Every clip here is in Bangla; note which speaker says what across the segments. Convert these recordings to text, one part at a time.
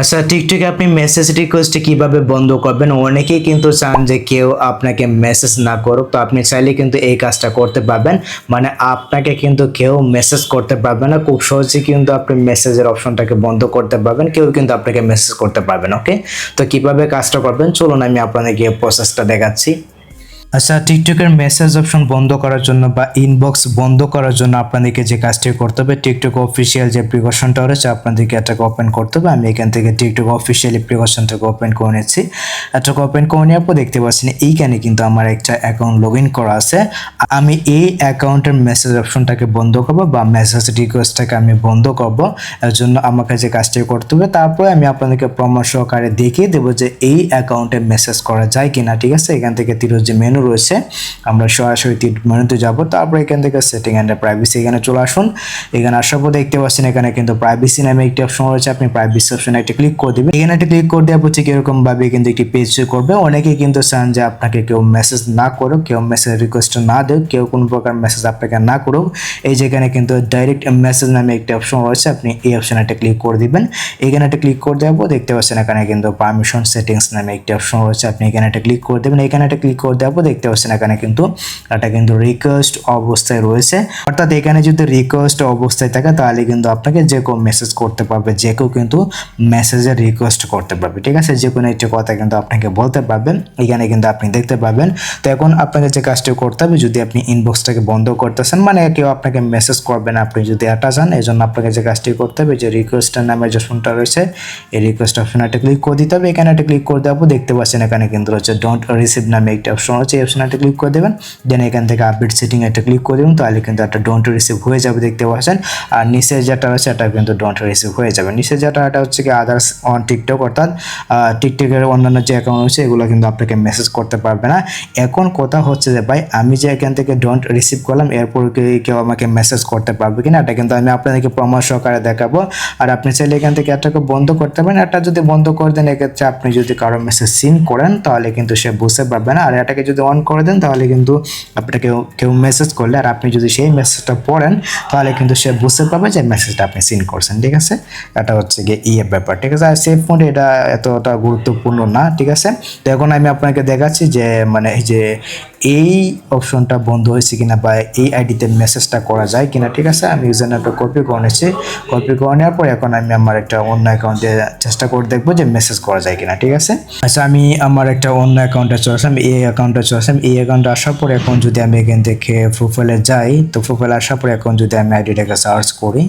Speaker 1: আচ্ছা টিকটকে আপনি মেসেজ রিকোয়েস্ট কীভাবে বন্ধ করবেন? অনেকেই কিন্তু চান যে কেউ আপনাকে মেসেজ না করুক, তো আপনি চাইলে কিন্তু এই কাজটা করতে পারবেন। মানে আপনাকে কিন্তু কেউ মেসেজ করতে পারবে না। খুব সহজে কিন্তু আপনি মেসেজের অপশনটাকে বন্ধ করতে পারবেন। কেউ কিন্তু আপনাকে মেসেজ করতে পারবেন ওকে তো কীভাবে কাজটা করবেন? চলুন আমি আপনাদেরকে প্রসেসটা দেখাচ্ছি। আচ্ছা টিকটকের মেসেজ অপশন বন্ধ করার জন্য বা ইনবক্স বন্ধ করার জন্য আপনাদেরকে যে কাজটি করতে হবে, টিকটক অফিসিয়াল যে প্রিকশনটা রয়েছে, আপনাদেরকে এটাকে ওপেন করতে হবে। আমি এখান থেকে টিকটক অফিসিয়ালি প্রিকশনটাকে ওপেন করে নিচ্ছি। এটাকে ওপেন করে নেওয়ার পর দেখতে পাচ্ছেন, এইখানে কিন্তু আমার একটা অ্যাকাউন্ট লগ ইন করা আছে। আমি এই অ্যাকাউন্টের মেসেজ অপশনটাকে বন্ধ করব বা মেসেজ রিকোয়েস্টটাকে আমি বন্ধ করব। এর জন্য আমাকে যে কাজটি করতে হবে, তারপরে আমি আপনাদেরকে পরামর্শ সহকারে দেখিয়ে দেবো যে এই অ্যাকাউন্টে মেসেজ করা যায় কিনা, ঠিক আছে? এখান থেকে তিরোর যে মেনু রয়েছে। আমরা সরাসরি তীর মেনুতে যাব। তারপর এখান থেকে সেটিং অ্যান্ড প্রাইভেসি এখানে চলে আসুন। এখানে আসার পর দেখতে পাচ্ছেন এখানে কিন্তু প্রাইভেসি নামে একটি অপশন রয়েছে। আপনি প্রাইভেসি অপশনে একটা ক্লিক করে দেবেন। এখানে একটা ক্লিক করে দেওয়ার পর ঠিক এরকম ভাবে কিন্তু একটি পেজ করবে। অনেকেই কিন্তু চান যে আপনাকে কেউ মেসেজ না করুক, কেউ মেসেজ রিকোয়েস্ট না দেখ কেউ কোনো প্রকার মেসেজ আপনাকে না করুক। এই যেখানে কিন্তু ডাইরেক্ট মেসেজ নামে একটি অপশন রয়েছে। আপনি এই অপশনে একটা ক্লিক করে দিবেন। এখানে একটা ক্লিক করে দেওয়ার পর দেখতে পাচ্ছেন এখানে কিন্তু পারমিশন সেটিংস নামে একটি অপশন রয়েছে। আপনি এখানে একটা ক্লিক করে দেবেন। এখানে একটা ক্লিক করে দেওয়ার পর দেখতে পাচ্ছেন এখানে কিন্তু এটা কিন্তু রিকোয়েস্ট অবস্থায় রয়েছে। অর্থাৎ এখানে যদি রিকোয়েস্ট অবস্থায় থাকে, তাহলে কিন্তু আপনাকে যে কেউ মেসেজ করতে পারবে, যে কেউ কিন্তু মেসেজের রিকোয়েস্ট করতে পারবে, ঠিক আছে? যে কোনো একটি কথা কিন্তু আপনাকে বলতে পারবেন এখানে কিন্তু আপনি দেখতে পাবেন তো এখন আপনাকে যে কাজটি করতে হবে, যদি আপনি ইনবক্সটাকে বন্ধ করতেছেন মানে কেউ আপনাকে মেসেজ করবে না, আপনি যদি এটা চান এই জন্য আপনাকে যে কাজটি করতে হবে, যে রিকোয়েস্টের নামে যে অপশনটা রয়েছে, এই রিকোয়েস্ট অপশনে একটা ক্লিক করে দিতে হবে। এখানে একটা ক্লিক করে পর দেখতে পাচ্ছেন এখানে কিন্তু রয়েছে ডোন্ট রিসিভ নামে একটি অপশন রয়েছে। এই অপশনে একটা ক্লিক করে দেবেন। দেন এখান থেকে আপডেট সেটিং একটা ক্লিক করে দেবেন, তাহলে কিন্তু একটা ডোন্ট রিসিভ হয়ে যাবে দেখতে পাচ্ছেন। আর নিচে যেটা রয়েছে এটা কিন্তু ডোন্ট রিসিভ হয়ে যাবে। নিচে যেটা, এটা হচ্ছে কি আদার্স অন টিকটক অর্থাৎ টিকটকের অন্যান্য যে অ্যাকাউন্ট রয়েছে, এগুলো কিন্তু আপনাকে মেসেজ করতে পারবে না। এখন কথা হচ্ছে যে, ভাই, আমি যে এখান থেকে ডোন্ট রিসিভ করলাম, এরপর কেউ আমাকে মেসেজ করতে পারবে কিনা, এটা কিন্তু আমি আপনাদেরকে প্রমাণ সহকারে দেখাবো। আর আপনি চাইলে এখান থেকে এটাকে বন্ধ করতে পারেন। এটা যদি বন্ধ করে দেন, এক্ষেত্রে আপনি যদি কারও মেসেজ সিন করেন, তাহলে কিন্তু সে বুঝতে পারবে না। আর এটাকে যদি অন করে দেন, তাহলে কিন্তু আপনাকে কেউ মেসেজ করলে আর আপনি যদি সেই মেসেজটা পড়েন, তাহলে কিন্তু সে বুঝতে পারবে যে মেসেজটা আপনি সিন করছেন, ঠিক আছে? এটা হচ্ছে গিয়ে ইয়ে ব্যাপার, ঠিক আছে? আর সেফ মোড এটা এতটা গুরুত্বপূর্ণ না, ঠিক আছে? তো এখন আমি আপনাকে দেখাচ্ছি যে মানে এই যে এই অপশনটা বন্ধ হয়েছে কিনা বা এই আইডিতে মেসেজটা করা যায় কিনা, ঠিক আছে? আমি ইউজার নামটা কপি করে নিয়েছি। কপি করে নেওয়ার পর এখন আমি আমার একটা অন্য অ্যাকাউন্টে চেষ্টা করে দেখব যে মেসেজ করা যায় কিনা, ঠিক আছে? আচ্ছা আমি আমার একটা অন্য অ্যাকাউন্টে চলে আসলাম, এই অ্যাকাউন্টে চলে আসলাম। এই অ্যাকাউন্টে আসার পর এখন যদি আমি এখান থেকে প্রোফাইলে যাই, তো প্রোফাইলে আসার পর এখন যদি আমি আইডিটাকে সার্চ করি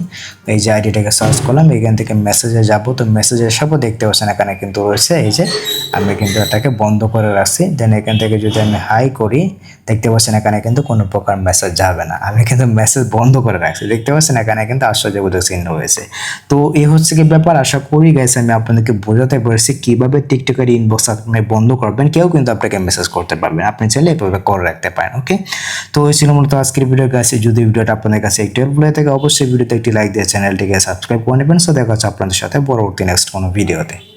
Speaker 1: এই যে আইডিটাকে সার্চ করলাম, এখান থেকে মেসেজে যাব। তো মেসেজে আসার দেখতে পাচ্ছেন এখানে কিন্তু রয়েছে, এই যে আমি কিন্তু এটাকে বন্ধ করে রাখছি। দেন এখান থেকে যদি আমি হাই করি দেখতে পাচ্ছেন এখানে কিন্তু কোনো প্রকার মেসেজ যাবে না। আমি কিন্তু মেসেজ বন্ধ করে রাখছি। দেখতে পাচ্ছেন এখানে কিন্তু আশ্চর্যবোধক চিহ্ন হয়েছে তো এই হচ্ছে কি ব্যাপার? আশা করি গেছে আমি আপনাদেরকে বোঝাতে পেরেছি কীভাবে টিকটকের ইনবক্স আপনি বন্ধ করবেন। কেউ কিন্তু আপনাকে মেসেজ করতে পারবেন আপনি চাইলে এভাবে করে রাখতে পারেন ওকে তো এই ছিল মূলত আজকের ভিডিও কাছে যদি ভিডিওটা আপনাদের কাছে একটু হেল্প হয়ে থাকে, অবশ্যই ভিডিওতে একটি লাইক দিয়ে চ্যানেলটিকে সাবস্ক্রাইব করে নেবেন। সো দেখা হচ্ছে আপনাদের সাথে পরবর্তী নেক্সট কোনো ভিডিওতে